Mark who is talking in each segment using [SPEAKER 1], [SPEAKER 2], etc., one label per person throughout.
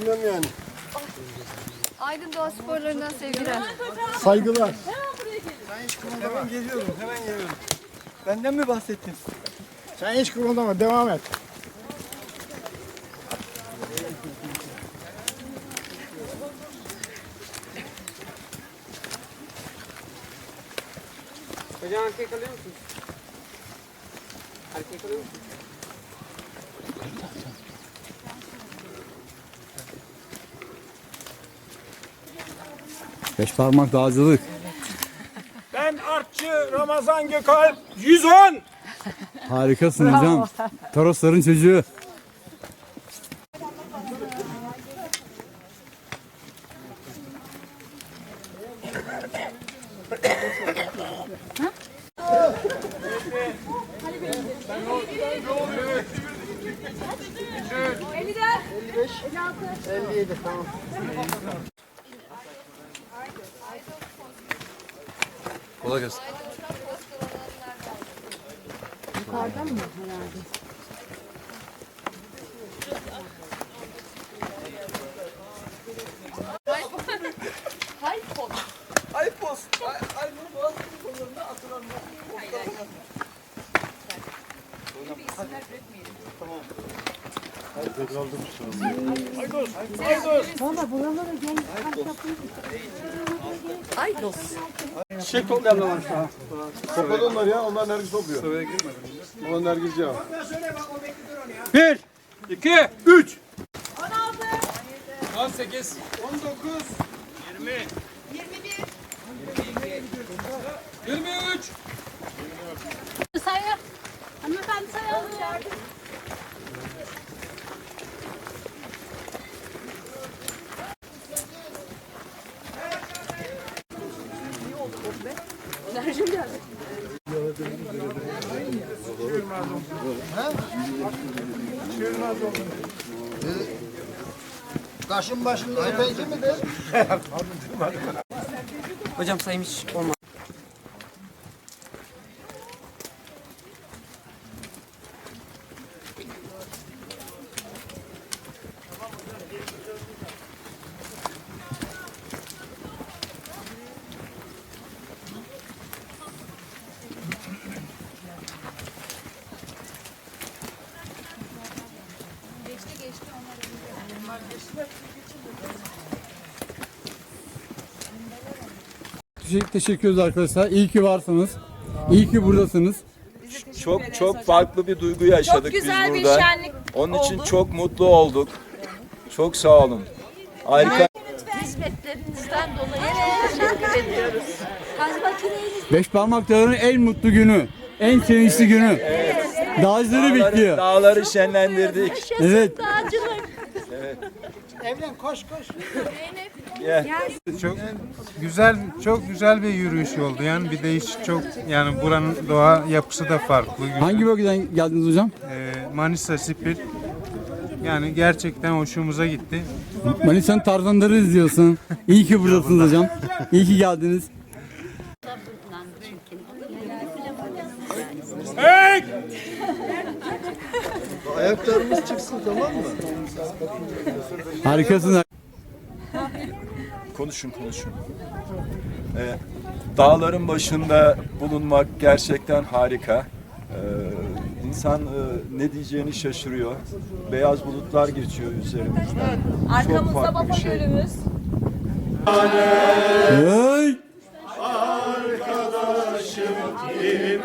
[SPEAKER 1] Bilmem yani. Aydın Doğa
[SPEAKER 2] Sporları'ndan sevgiler. Saygılar. Hemen
[SPEAKER 3] geliyorum, hemen geliyorum. Benden mi bahsettin? Sen hiç kımıldama devam et. Hocam erkek alıyor musunuz? Erkek alıyor musunuz?
[SPEAKER 4] Beş parmak dağcılık.
[SPEAKER 5] Ben artçı Ramazan Gökalp 110.
[SPEAKER 4] Harikasın hocam. Torosların çocuğu.
[SPEAKER 1] Kolay gelsin. Ay post. Ay, ay bu boğaz Nerede kaldı bu Aydos! Aydos! Valla buralara gel. Aydos. Çiçek toplayanlar var şu an. Topladı onlar ya. Onlar nergis topluyor. Sıraya girmedim. Onlar nergis ya. Bir, iki, üç. 18 19 20 21 22 23 24 25 26 27 28 29 30 31 32 33 34 35 36 37 38 39 40 41 42 43 44 45 46 47 48 49 50 51 52 53 54 55 56 57 58 59 60 61 62 63 64 65 66 67 68 69 70 71 72 73 74 75 76 77 78 79 80 81 82 83 84 85 86 87 88 89 90 91 92 93 94 95 96 97 98 99 100 101 102 103 104 105 106 107 108 109 110 111 112 113 114 115 116 117 118 119 120 121 122 123 124 125 126 127 128 129 130 131 132 133 134 135 136 137 138 139 140 141 142 143 144 145 146 147 148 149 150 151 152 153 154 155 156 157 158 159 160 161 162 163 164 165 166 167 168 169 170 171 172 1 Kardeşim geldi.
[SPEAKER 3] Kaşın başında ötenci midir?
[SPEAKER 6] Hocam sayım hiç olmadı.
[SPEAKER 4] Teşekkür, teşekkür ederiz arkadaşlar. İyi ki varsınız. İyi ki buradasınız.
[SPEAKER 7] Çok çok farklı bir duygu yaşadık Çok güzel biz bir burada.
[SPEAKER 8] şenlik
[SPEAKER 7] Onun için oldu. çok mutlu olduk. Çok sağ olun. Harika.
[SPEAKER 9] Hizmetlerinizden dolayı çok teşekkür ediyoruz.
[SPEAKER 4] Beş parmak dağının en mutlu günü. En sevinçli günü. Dağcıları bekliyor.
[SPEAKER 7] Dağları, dağları şenlendirdik.
[SPEAKER 1] Evet.
[SPEAKER 3] Evlen koş koş.
[SPEAKER 7] Gel.
[SPEAKER 10] Çok güzel, çok güzel bir yürüyüş oldu. Yani bir de hiç çok yani buranın doğa yapısı da farklı. Güzel. Hangi
[SPEAKER 4] bölgeden geldiniz hocam?
[SPEAKER 10] Ee, Manisa Spil. Yani gerçekten hoşumuza gitti.
[SPEAKER 4] Manisa'nın Tarzanları izliyorsun. İyi ki buradasınız hocam. İyi ki geldiniz.
[SPEAKER 10] Hey!
[SPEAKER 3] Ayaklarımız çıksın tamam mı?
[SPEAKER 4] Harikasınız.
[SPEAKER 7] Konuşun konuşun. Ee, dağların başında bulunmak gerçekten harika. Ee, insan e, ne diyeceğini şaşırıyor. Beyaz bulutlar geçiyor üzerimizden.
[SPEAKER 8] Çok farklı bir şey.
[SPEAKER 4] Hey!
[SPEAKER 11] Hep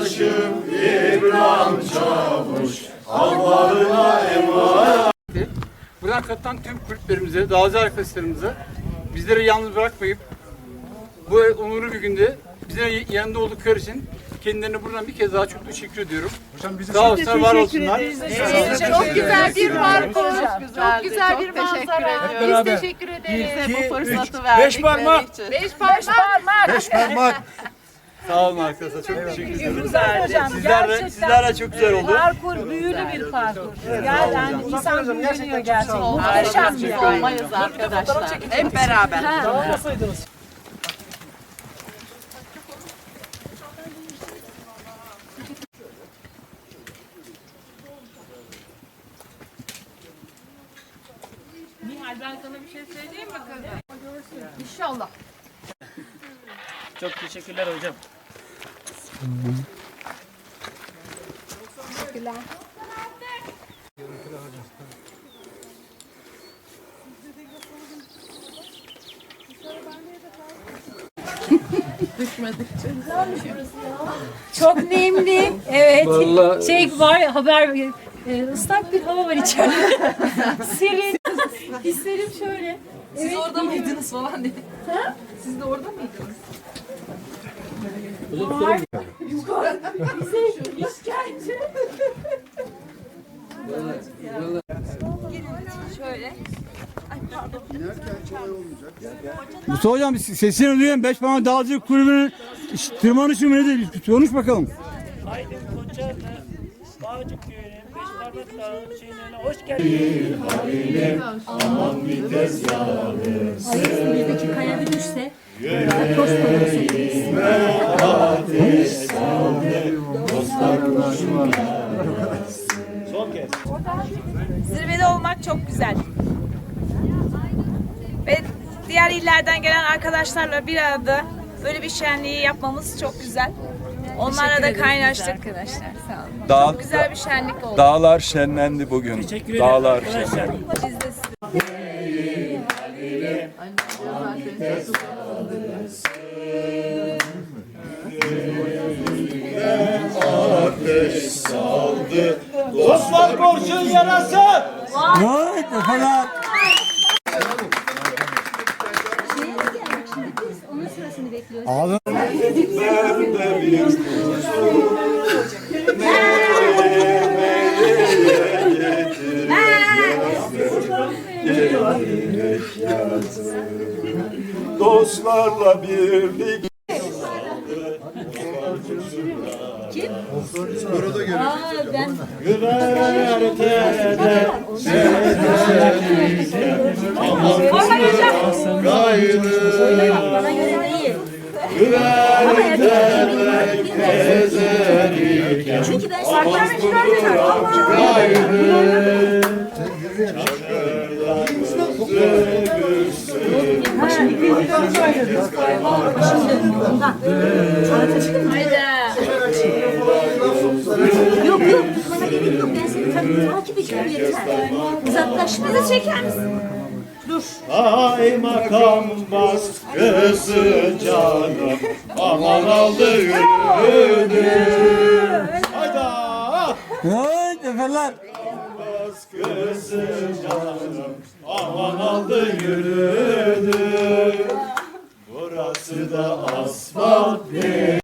[SPEAKER 11] buraya Efeler.
[SPEAKER 4] Buradan katılan tüm kulüplerimize, dağcı arkadaşlarımıza bizleri yalnız bırakmayıp bu onurlu bir günde bize yanında oldukları için kendilerine buradan bir kez daha çok teşekkür ediyorum.
[SPEAKER 10] Sağ olsunlar, var
[SPEAKER 4] olsunlar.
[SPEAKER 10] Çok güzel bir parkur.
[SPEAKER 9] Çok güzel bir manzara. Biz teşekkür ederiz. Bize bu fırsatı verdikleri için. Beş parmak. Beş parmak.
[SPEAKER 4] Sağ olun arkadaşlar, çok teşekkür ederim.
[SPEAKER 12] Güzeldi.
[SPEAKER 13] Sizlerle,
[SPEAKER 4] sizlerle çok güzel oldu.
[SPEAKER 13] Parkur büyülü bir parkur. Yani insan
[SPEAKER 9] büyüleniyor gerçekten. Muhteşem bir Harika olmayız arkadaşlar. Hep beraber. Nihal ben sana bir şey söyleyeyim mi kızım?
[SPEAKER 2] İnşallah.
[SPEAKER 14] Çok teşekkürler hocam.
[SPEAKER 1] Çok nemli. Evet.
[SPEAKER 4] Şey
[SPEAKER 1] var haber e, ıslak bir hava var içeride. Serin. Hislerim şöyle.
[SPEAKER 2] Siz orada mıydınız falan diye. Siz de orada mıydınız?
[SPEAKER 4] Mustafa hocam sesini duyuyorum. Beş parmak dağcı kulübünün tırmanışı mı nedir? Konuş bakalım.
[SPEAKER 14] Aydın Koçarlı, Bağcık Köyü'nün Beş Parmak Dağı'nın şeylerine hoş
[SPEAKER 11] geldiniz.
[SPEAKER 1] Ayısındaki kaya bir düşse. Toz koyarsa.
[SPEAKER 11] Son kez.
[SPEAKER 8] Zirvede olmak çok güzel. Ve diğer illerden gelen arkadaşlarla bir arada böyle bir şenliği yapmamız çok güzel. Onlarla da kaynaştık. Arkadaşlar sağ olun.
[SPEAKER 7] Dağ, Güzel
[SPEAKER 8] bir şenlik oldu.
[SPEAKER 7] dağlar şenlendi bugün. Teşekkür ederim Dağlar arkadaşlar. şenlendi.
[SPEAKER 8] Biz de
[SPEAKER 11] Osman Korç'un yarası.
[SPEAKER 4] Evet Efeler.
[SPEAKER 1] Onun sırasını bekliyoruz.
[SPEAKER 4] Ağzın
[SPEAKER 7] Dostlarla birlik.
[SPEAKER 1] Aa, ben
[SPEAKER 11] bana
[SPEAKER 1] göre değil.
[SPEAKER 11] Ama erkek Çünkü ben saklarını çıkartıyorum. Yok yok bana
[SPEAKER 1] gerek yok ben seni ta- takip edeceğim yeter.
[SPEAKER 11] Uzaklaşma. Bizi
[SPEAKER 1] çeker misin?
[SPEAKER 11] Ay makam baskısı canım. Aman aldı yürüdü. Hayda.
[SPEAKER 4] Evet Efeler.
[SPEAKER 11] Baskısı canım. Aman aldı yürüdü. Burası da asfalt değil.